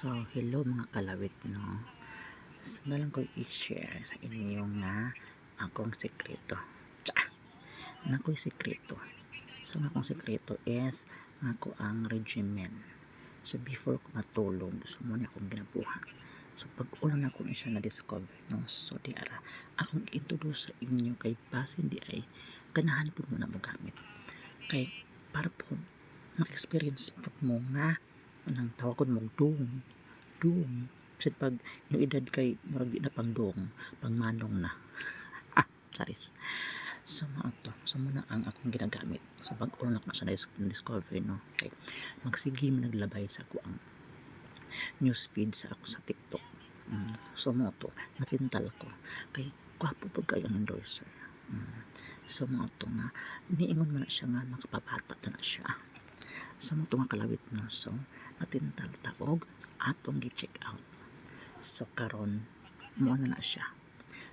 So, hello mga kalawit, no? So, na lang ko i-share sa inyo nga akong sekreto. Tsa! Na ko'y sekreto. So, nga akong sekreto is nga ko ang regimen. So, before ko matulog, so muna akong ginabuhat. So, pag una na ko na siya na-discover, no? So, di ara, akong introduce sa inyo kay basin di ay ganahan po mo na mo gamit. Kay, para po, mag-experience po mo nga nang tawagon mo dong dong kasi pag yung edad kay marag na pang dong pang manong na. Ah charis. So mga to. So muna ang akong ginagamit. So pag una ko sa discovery no? Okay. Magsige naglabay sa ako ang news feed sa ako sa TikTok. Mm. so mga to. Natintal ko. Kay kwapo pag kayo ang endorser. Mm. so mga to nga niingon man na siya nga makapabata na, na siya so mga kalawit no so natintal taog atong gi-check out. So karon mo na na siya.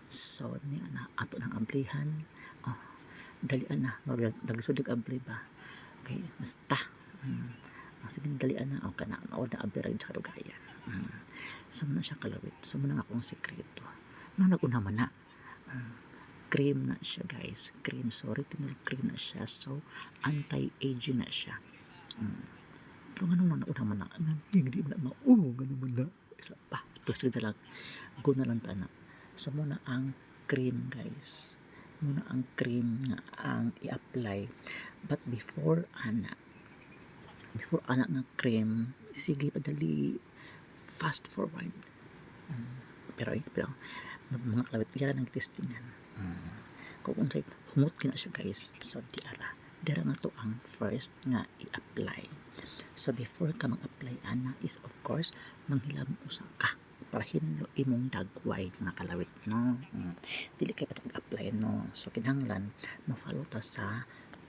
So ni ana ato nang amplihan. Oh dali ana mag dagsudig ampli ba? Kay basta. Mm. oh, sige dali ana. O kana o na abira sa kadugaya mm. so na siya kalawit. So mo na akong sekreto no naguna man na. Mm. cream na siya guys. Cream. So retinol cream na siya. So anti-aging na siya. Pero nga naman nauna man na hindi man na mauho nga naman na. Isa pa. Pero sige lang. Go na lang tana so muna ang cream guys. Muna ang cream nga ang i-apply. But before ana. Before ana nga cream. Sige padali fast forward. Mm. pero ay pero mga kalawit kaya ng testingan. Mm. kung unsay humot kina siya guys so di ara dira na to ang first nga i-apply so before ka mag-apply ana is of course manghilom usa ka para hinlo imong dagway nga kalawit no mm. dili kay patag apply no so kinahanglan ma-follow ta sa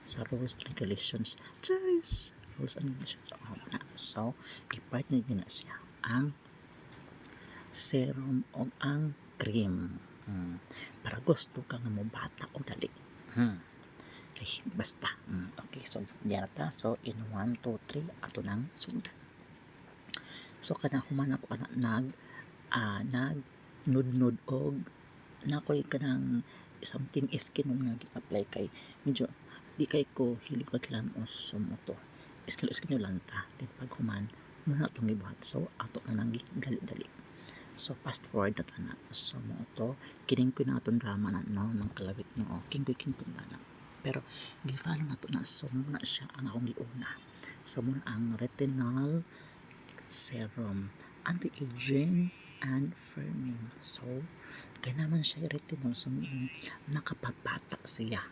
sa rules and regulations charis rules and regulations oh, na. so i-partner na siya ang serum o ang cream mm. para gusto ka nga mo bata o dali mm. 3 basta. Mm. Okay so diyan ta. So in 1 2 3 ato nang sundan so kana human ako anak nag uh, nag nudnud og nakoy kanang something skin nga gi-apply kay medyo di kay ko hilig maglam o sumoto skin skin lang ta. Then pag human na atong gibuhat so ato na nang dali-dali. So, fast forward na tana. So, mo ito, kining ko na itong drama na, no, ng kalawit no, king ko king na pero gi-follow na to na so muna siya ang akong giuna so muna ang retinol serum anti-aging and firming. So kaya naman siya retinol so nakapabata siya.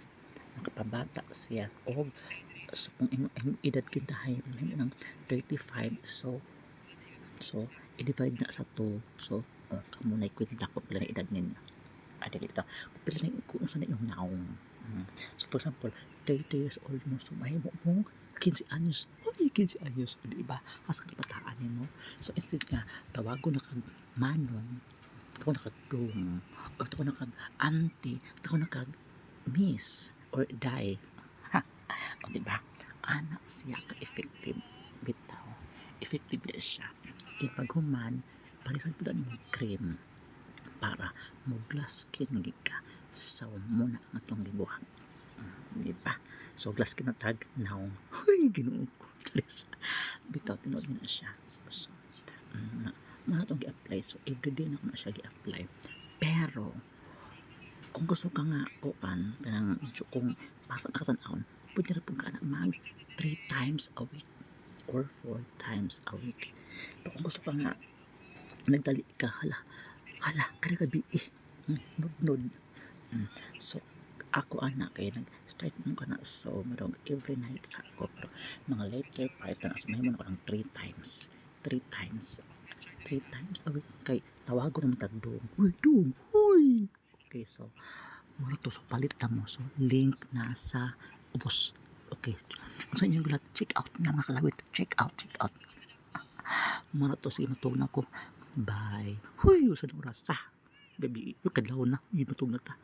Nakapabata siya. O so kung imo imo edad kintahay mo ng 35 so so i-divide na sa 2 so kamo na ikwenta ko pila na edad ninyo. ay dili kung pila na kung saan inyong naong. Mm. so for example 30 years old mo so mahimo mo 15 anyos. Uy 15 anyos. Di ba? Asa ka pataan mo so instead nga tawago na kag manong ako na kag dong o ako na kag auntie ako na kag miss or die. O di ba? Anak siya ka effective bitaw. Effective na siya. Di pag human palisan po mo cream para mo glass skin gika so muna nga itong gibuhat Mm, di ba? So glass skin na tag now huy ginoo ko bitaw tinood na siya. So mm, muna itong gi-apply. So everyday na ko na siya gi-apply. Pero kung gusto ka nga kuan kanang kung pasok na kasan pwede na po ka na mag 3 times a week or 4 times a week. Pero kung gusto ka nga nagdali ka hala hala kada gabi eh nod nod mm. so ako anak kay nag start mo ka na so marong every night sa ako. Pero mga later part na sa mahimo ko ng 3 times. 3 times. 3 times a week. Kay tawago naman tag dong uy dong. Uy! Okay so muna to. So palit na mo. So link na sa ubos. Okay. Kung saan yung gulat. Check out na makalawit check out check out. Muna to. Sige matulog na ko bye huy usan oras. Sa gabi. Yung kadlaw na. Yung matulog na ta